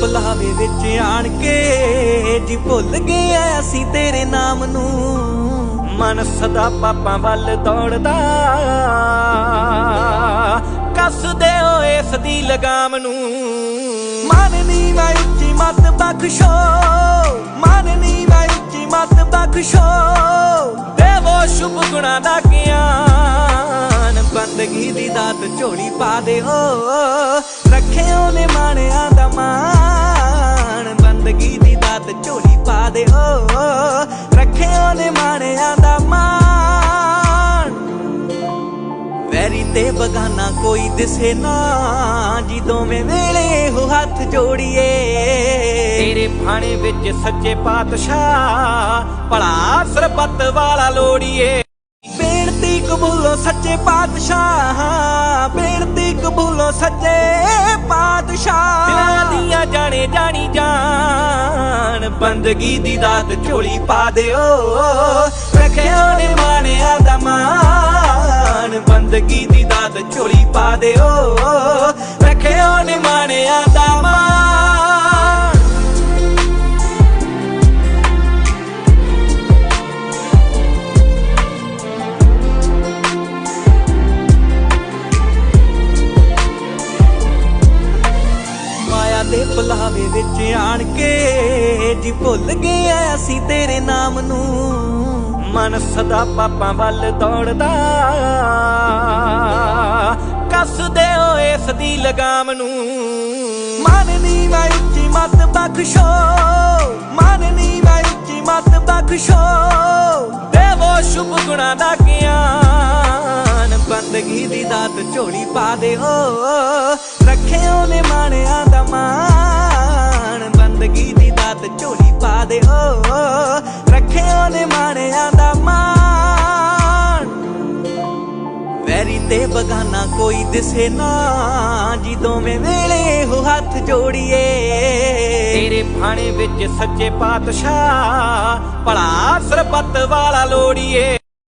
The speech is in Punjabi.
ਬੁਲਾਵੇ ਵਿੱਚ ਆਣ ਕੇ ਜੀ ਭੁੱਲ ਗਏ ਅਸੀਂ ਤੇਰੇ ਨਾਮ ਨੂੰ। ਮਨ ਸਦਾ ਪਾਪਾਂ ਵੱਲ ਦੌੜਦਾ। ਕੱਸਦੇ ਓਏ ਇਸ ਦੀ ਲਗਾਮ ਨੂੰ। ਮਨ ਨੀ ਮੈਂ ਉੱਚੀ ਮਤ ਬਖਸ਼ੋ। ਮਨ ਨੀ ਮੈਂ ਉੱਚੀ ਮਤ ਬਖਸ਼ੋ। ਦੇਵੋ ਸ਼ੁਭ ਗੁਣਾ ਦਾ ਗਿਆਨ। ਬੰਦਗੀ ਦੀ ਦਾਤ ਝੋਲੀ ਪਾ ਦਿਓ। ਰੱਖਿਓ ਨੇ ਮਾਣਿਆਂ ਦਾ ਮਾਣ। ਬਗਾਨਾ ਕੋਈ ਦਿਸੇ ਨਾ, ਜੀ ਦੋਵੇਂ ਵੇਲੇ ਹੋ ਹੱਥ ਜੋੜੀਏ। ਤੇਰੇ ਭਾਣੇ ਵਿੱਚ ਸੱਚੇ ਪਾਤਸ਼ਾਹ, ਭਲਾ ਸਰਬੱਤ ਵਾਲਾ ਲੋੜੀਏ। ਬੇਨਤੀ ਕਬੂਲੋ ਸੱਚੇ ਪਾਤਸ਼ਾਹ, ਬੇਨਤੀ ਕਬੂਲੋ ਸੱਚੇ ਪਾਤਸ਼ਾਹ। ਦਿਲਾਂ ਦੀਆਂ ਜਾਣੇ ਜਾਣੀ ਜਾਨ, ਬੰਦਗੀ ਦੀ ਦਾਤ ਝੋਲੀ ਪਾ ਦਿਓ। ਰੱਖਿਓ ਨੇ ਮਾਣਿਆ ਦਾ ਮਾਨ ਦਿਓ। ਰੱਖਿਓ ਨੇ ਮਾਣਿਆ ਦਾ ਮਾਨ ਮਾਇਆ ਦੇ ਭੁਲਾਵੇ ਵਿੱਚ ਆਣ ਕੇ ਜੀ ਭੁੱਲ ਗਏ ਆ ਅਸੀਂ ਤੇਰੇ ਨਾਮ ਨੂੰ। ਮਨ ਸਦਾ ਪਾਪਾਂ ਵੱਲ ਦੌੜਦਾ। ਕੱਸਦੇ ਓਏ ਇਸ ਦੀ ਲਗਾਮ ਨੂੰ? ਮਨ ਨੀ ਮੈਂ ਉੱਚੀ ਮਤ ਬਖਸ਼ੋ। ਮਨ ਨੀ ਮੈਂ ਉੱਚੀ ਮਤ ਬਖਸ਼ੋ। ਦੇਵੋ ਸ਼ੁਭ ਗੁਣਾ ਦਾ ਗਿਆਨ। ਬੰਦਗੀ ਦੀ ਦਾਤ ਝੋਲੀ ਪਾ ਦਿਓ ਰੱਖਿਓ ਨੇ ਮਾਣਿਆਂ ਦਾ ਮਾਣ। ਤੇ ਬਗਾਨਾ ਕੋਈ ਦਿਸੇ ਨਾ, ਜੀ ਦੋਵੇਂ ਵੇਲੇ ਹੋ ਹੱਥ ਜੋੜੀਏ। ਤੇਰੇ ਭਾਣੇ ਵਿੱਚ ਸੱਚੇ ਪਾਤਸ਼ਾਹ, ਭਲਾ ਸਰਬੱਤ ਵਾਲਾ ਲੋੜੀਏ।